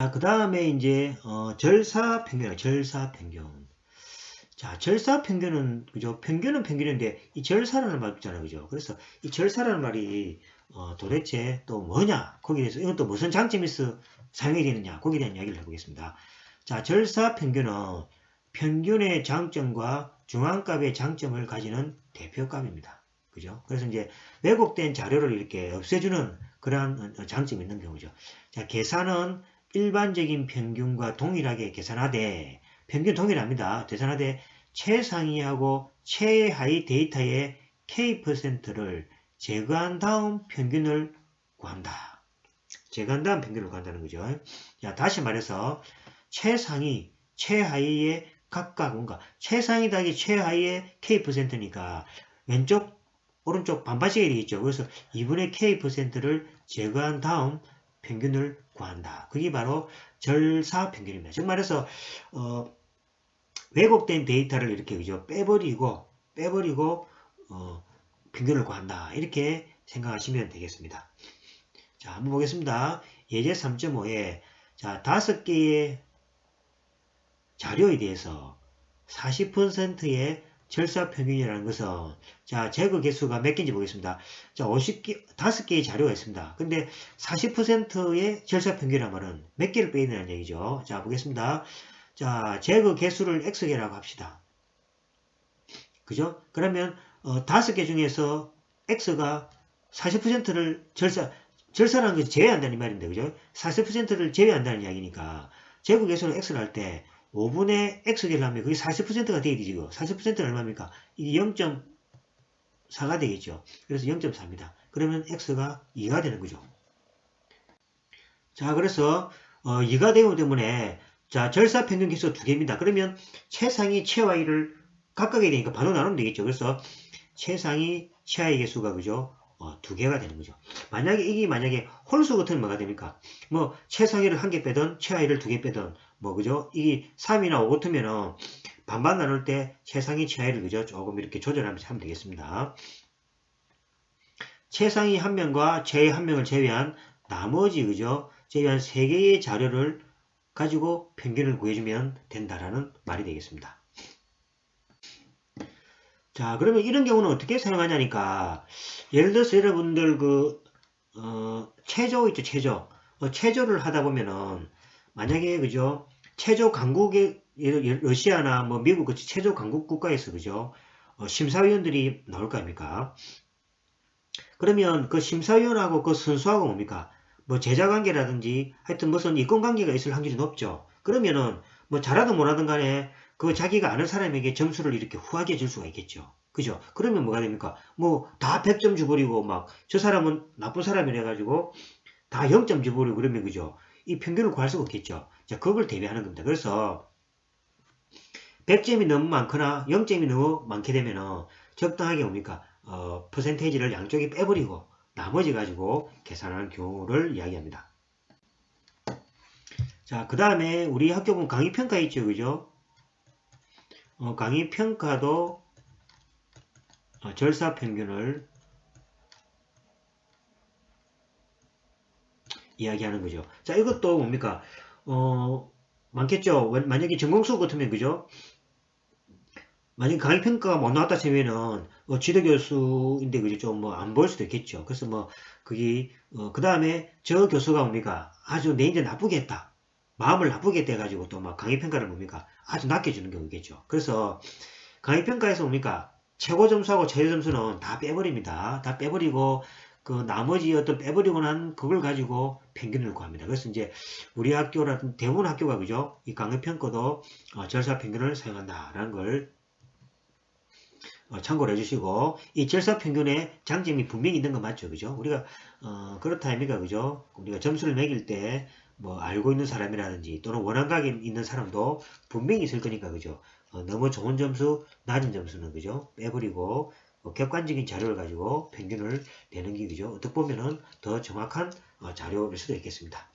자, 그 다음에 이제 어, 절사 평균, 절사 평균. 자, 절사 평균은 그죠? 평균은 평균인데 이 절사라는 말 있잖아요, 그죠? 그래서 이 절사라는 말이 어, 도대체 또 뭐냐? 거기에 대해서 이건 또 무슨 있어 사용이 되느냐? 거기에 대한 이야기를 해보겠습니다. 자, 절사 평균은 평균의 장점과 중앙값의 장점을 가지는 대표값입니다. 그죠? 그래서 이제 왜곡된 자료를 이렇게 없애주는 그러한 어, 장점이 있는 경우죠. 자, 계산은 일반적인 평균과 동일하게 계산하되 평균 동일합니다. 계산하되 최상위하고 최하위 데이터의 K%를 제거한 다음 평균을 구한다. 제거한 다음 평균을 구한다는 거죠. 자, 다시 말해서 최상위, 최하위의 각각 뭔가 최상위 더하기 최하위의 K%니까 왼쪽, 오른쪽 반반씩 되겠죠. 그래서 2분의 K%를 제거한 다음 평균을 구한다. 그게 바로 절사 평균입니다. 즉 말해서 어, 왜곡된 데이터를 이렇게 그죠 빼버리고 빼버리고 어, 평균을 구한다. 이렇게 생각하시면 되겠습니다. 자, 한번 보겠습니다. 예제 3.5에 자, 다섯 개의 자료에 대해서 40%의 절사 평균이라는 것은 자 제거 개수가 몇 개인지 보겠습니다. 자 50개 5개의 자료가 있습니다. 근데 40%의 절사 평균이란 말은 몇 개를 빼야 되는 얘기죠. 자 보겠습니다. 자 제거 개수를 x개라고 합시다. 그죠? 그러면 어, 5개 중에서 x가 40%를 절사 절사라는 것이 제외한다는 말인데 그죠? 40%를 제외한다는 이야기니까 제거 개수를 x를 할 때 5분의 x개를 하면 그게 40%가 되게 되죠. 40%는 얼마입니까? 이게 0.4가 되겠죠. 그래서 0.4입니다. 그러면 x가 2가 되는 거죠. 자, 그래서 어, 2가 되기 때문에 자 절사 평균 개수 두 개입니다. 그러면 최상위 최하위를 각각에 되니까 반으로 나누면 되겠죠. 그래서 최상위 최하위 개수가 그죠? 어, 두 개가 되는 거죠. 만약에 이게 만약에 홀수 같으면 뭐가 됩니까? 뭐 최상위를 한 개 빼든 최하위를 두 개 빼든 뭐 그죠? 이게 3이나 5 같으면은 반반 나눌 때 최상위 최하위를 그죠? 조금 이렇게 조절하면서 하면 되겠습니다. 최상위 한 명과 최하위 한 명을 제외한 나머지 그죠? 제외한 세 개의 자료를 가지고 평균을 구해주면 된다라는 말이 되겠습니다. 자 그러면 이런 경우는 어떻게 사용하냐니까 예를 들어서 여러분들 그 어, 체조 있죠 체조. 어, 체조를 하다 보면은 만약에 그죠? 체조 강국의 러시아나 뭐 미국 같이 체조 강국 국가에서 그죠? 어, 심사위원들이 나올 거 아닙니까? 그러면 그 심사위원하고 그 선수하고 뭡니까? 뭐 제자관계라든지 하여튼 무슨 이권관계가 있을 확률이 높죠. 그러면은 뭐 잘하든 못하든 간에 그 자기가 아는 사람에게 점수를 이렇게 후하게 줄 수가 있겠죠 그죠? 그러면 뭐가 됩니까? 뭐 다 100점 줘버리고 막 저 사람은 나쁜 사람이라 가지고 다 0점 줘버리고 그러면 그죠? 이 평균을 구할 수가 없겠죠. 자, 그걸 대비하는 겁니다. 그래서 100점이 너무 많거나 0점이 너무 많게 되면 적당하게 뭡니까? 어, 퍼센테이지를 양쪽에 빼버리고 나머지 가지고 계산하는 경우를 이야기합니다. 자, 그 다음에 우리 학교 보면 강의평가 있죠. 그죠? 어, 강의 평가도 어, 절사 평균을 이야기하는 거죠. 자, 이것도 뭡니까? 어, 많겠죠. 만약에 전공수 같으면, 그죠? 만약에 강의 평가가 못 나왔다 치면은, 어, 지도 교수인데, 그죠? 좀 뭐안 보일 수도 있겠죠. 그래서 뭐, 그게, 어, 그 다음에 저 교수가 뭡니까? 아주 내 인제 나쁘게 했다. 마음을 나쁘게 떼가지고 또 막 강의평가를 뭡니까? 아주 낮게 주는 경우겠죠. 그래서 강의평가에서 뭡니까? 최고 점수하고 최저 점수는 다 빼버립니다. 다 빼버리고 그 나머지 어떤 빼버리고 난 그걸 가지고 평균을 구합니다. 그래서 이제 우리 학교라든 대부분 학교가 그죠? 이 강의평가도 어, 절사 평균을 사용한다라는 걸 어, 참고를 해주시고 이 절사 평균의 장점이 분명히 있는 거 맞죠, 그죠? 우리가 어, 그렇다 아닙니까, 그죠? 우리가 점수를 매길 때 뭐 알고 있는 사람이라든지 또는 원한각에 있는 사람도 분명히 있을 거니까, 그죠? 어, 너무 좋은 점수, 낮은 점수는 그죠? 빼버리고 어, 객관적인 자료를 가지고 평균을 내는 게 그죠? 어떻게 보면은 더 정확한 어, 자료일 수도 있겠습니다.